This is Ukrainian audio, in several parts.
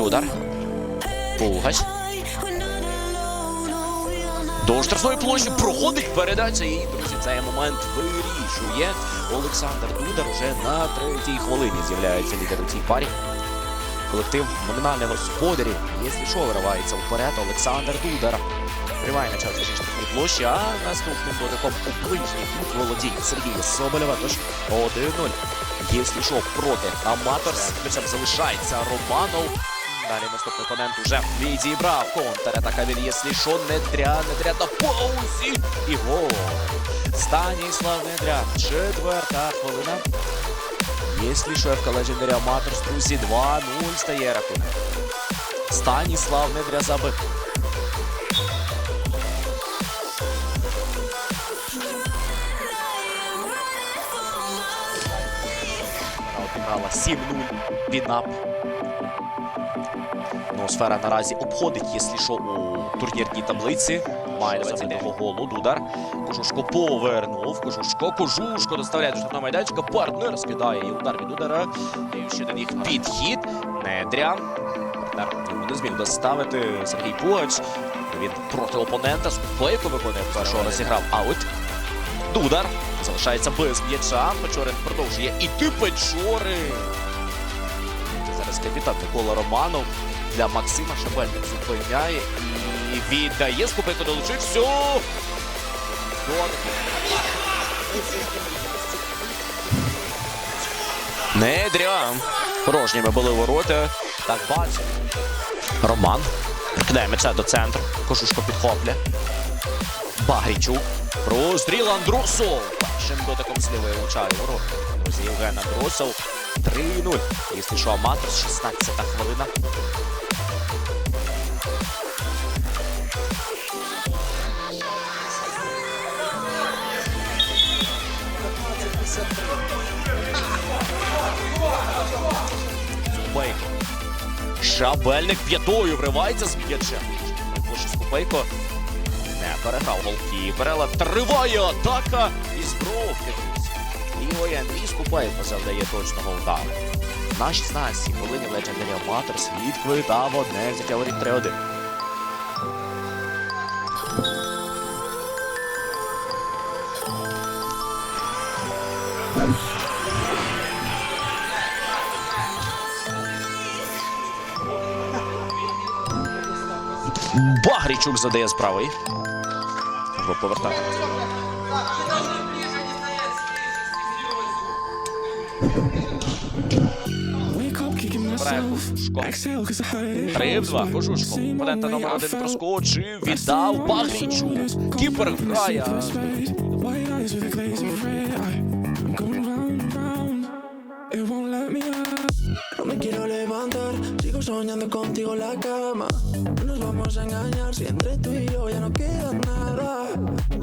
Дудар. Пугач. До штрафної площі проходить передача. І, друзі, цей момент вирішує. Олександр Дудар уже на третій хвилині з'являється лідер у цій парі. Колектив номінальних господарів. Якщо що, виривається вперед, Олександр Дудар. Триває на зі штрафної площі, а наступним дотиком у ближній кут володінь Сергія Соболєва. Тож 1-0. Якщо що, проти Аматорс. М'ячем залишається Романов. Далі наступний опонент уже відібрав контратака від Єслішо. Недря, недря на паузі. І гол. Станіслав Недря. Четверта хвилина. Єслі Шефка Legendary Amateurs, друзі, 2-0 стає рахунок. Станіслав Недря забив. Обіграла 7-0 Вінап. Ну, сфера наразі обходить, якщо що, у турнірній таблиці. Має 21 голу. Дудар. Кожушко повернув. Кожушко, Кожушко доставляє до штрафного майданчика. Партнер скидає і удар від удара. І ще до них підхід. Недря. Партнер йому не зміг доставити Сергій Пугач. Він проти опонента. Скупейко виконує першого розіграв аут. Дудар. Залишається без м'яча. Печорин продовжує іти Печорин. Це зараз капітан Микола Романов для Максима Шабельник зупиняє і віддає. Скупейко долучився. Недря. Порожніми були ворота. Так бачимо. Роман. Кидає м'яча до центру. Кожушко підхоплює. Багрічук. Простріл Андрусов. Першим дотиком з лівої влучає ворота. Друзі, Євген Андрусов. 3-0. Якщо що, Аматор, 16 хвилина. Скупейко. Шабельник п'ятою вривається з м'ячем. Боже, Скупейко не переграв голкіпер, але триває атака із бровки, друзі. Лівий Андрій Скупейко завдає точного удару. На 16 хвилині Legendary Amateurs відквитав одне взяття воріт 3-1. Багрічук задає з правої. Або повертає. Три в два. Кожушко. Опонента номер один проскочив. Віддав Багрічук. Кіпер грає. Sigo soñando contigo la cama. No nos vamos a engañar si entre tú y yo ya no queda nada.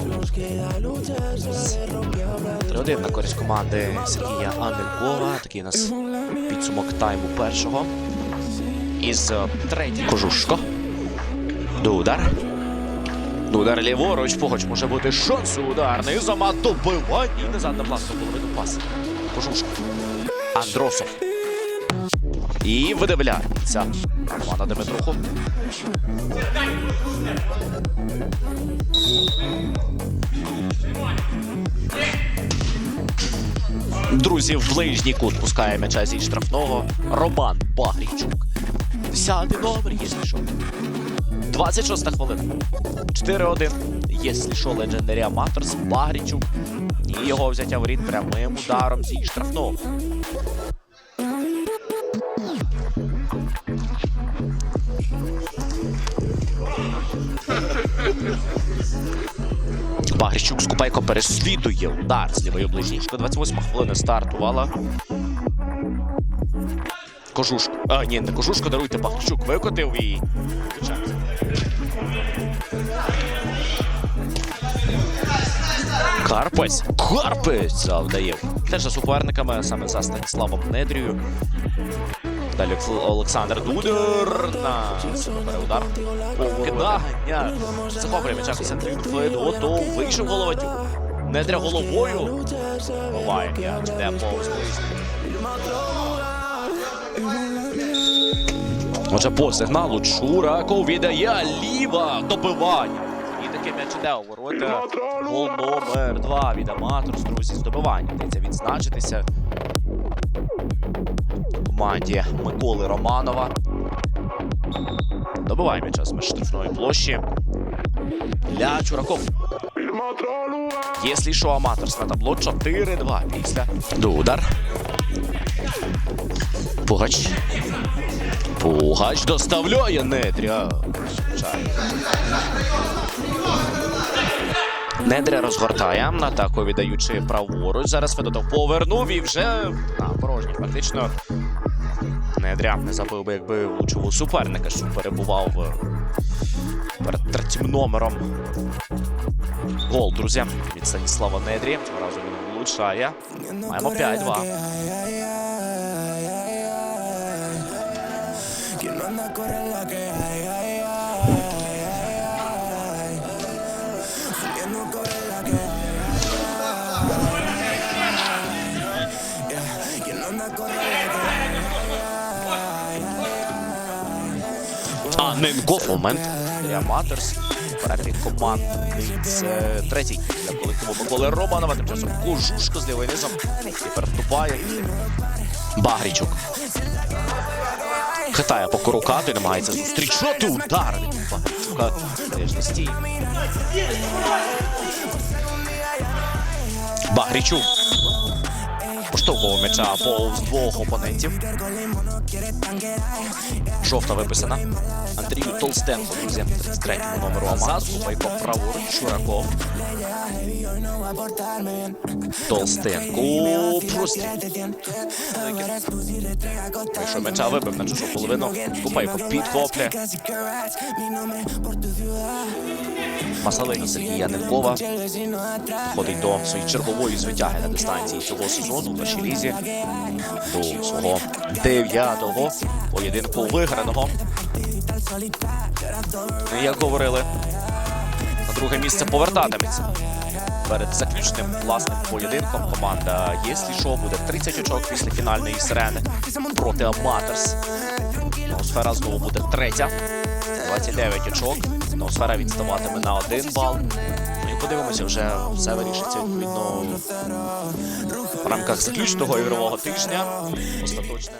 Nos queda luchar, saber que habrá de 3-1 на користь команди Сергія Анелькова. Такий у нас підсумок тайму першого. Із третього Кожушко. Дудар. Дудар ліворуч. Пугач може бути шанс ударний. Замат добивання. І назад на власну половину пас. Кожушко. Андросов. І видивляється. Романа Димитруху. Друзі, в ближній кут пускає м'яча зі штрафного. Роман Багрійчук. Десятий номер, якщо що. 26 хвилина. 4-1. Якщо що, Legendary Amateurs, Багрічук. І його взяття воріт прямим ударом зі штрафного. Багрічук Скупайко переслідує удар з лівої ближнічки. 28 хвилина стартувала. Кожушко. А, ні, не кожушко, даруйте, Багрічук викотив і. Карпець. Карпець завдає. Теж за суперниками, саме за Станіславом Недрію. Далі Олександр Дудер на себе удар. Кидання. Захоплює м'яча Костянтин Федотов. Вийшов головатюк. Недря головою. Буває. Де повз. Отже, по сигналу Чураков віддає ліва добивання. І таке м'яч іде у ворота. Гол номер два від Аматорс, друзі, здобивання. Йдеться відзначитися. Команді Миколи Романова. Добиває м'яча з штрафної площі. Для Чураков. Якщо що, Аматорс на табло 4-2 після Дудар. Пугач. Пугач доставляє Недря. Недря розгортає атаку, віддаючи праворуч. Зараз Федотов повернув і вже на порожній. Фактично Недря не забив би, якби влучив суперника, що перебував е, перед третім номером. Гол, друзі, від Станіслава Недрі. Цього разу він влучає. Маємо 5-2. А Ненков момент для Матерс. Перехід командний це третій для колективу Миколи Романова. Тим часом Кожушко з лівої низом. Тепер вступає. Багрічук. Хитає по курукату і намагається зустрічати удар Багрічука. Багрічук. Поштовхував м'яча повз двох опонентів. Жовта виписана. Андрію Толстенко, друзі, 33-му номеру Амазу. Байко праворуч, Чураков. Толстенко. Прості. Вийшов м'яча, вибив на чужу половину. Купайко підхоплює. Масалині Сергія Ненкова ходить до своєї чергової звитяги на дистанції цього сезону першій лізі. До свого дев'ятого поєдинку виграного. Як говорили, на друге місце повертатиметься. Перед заключним власним поєдинком команда «Єслі Шо» буде 30 очок після фінальної сирени проти Аматорс. Ноосфера знову буде третя. 29 очок. Ноосфера відставатиме на один бал. Подивимося, вже все вирішиться відповідно в рамках заключного ігрового тижня. Остаточне.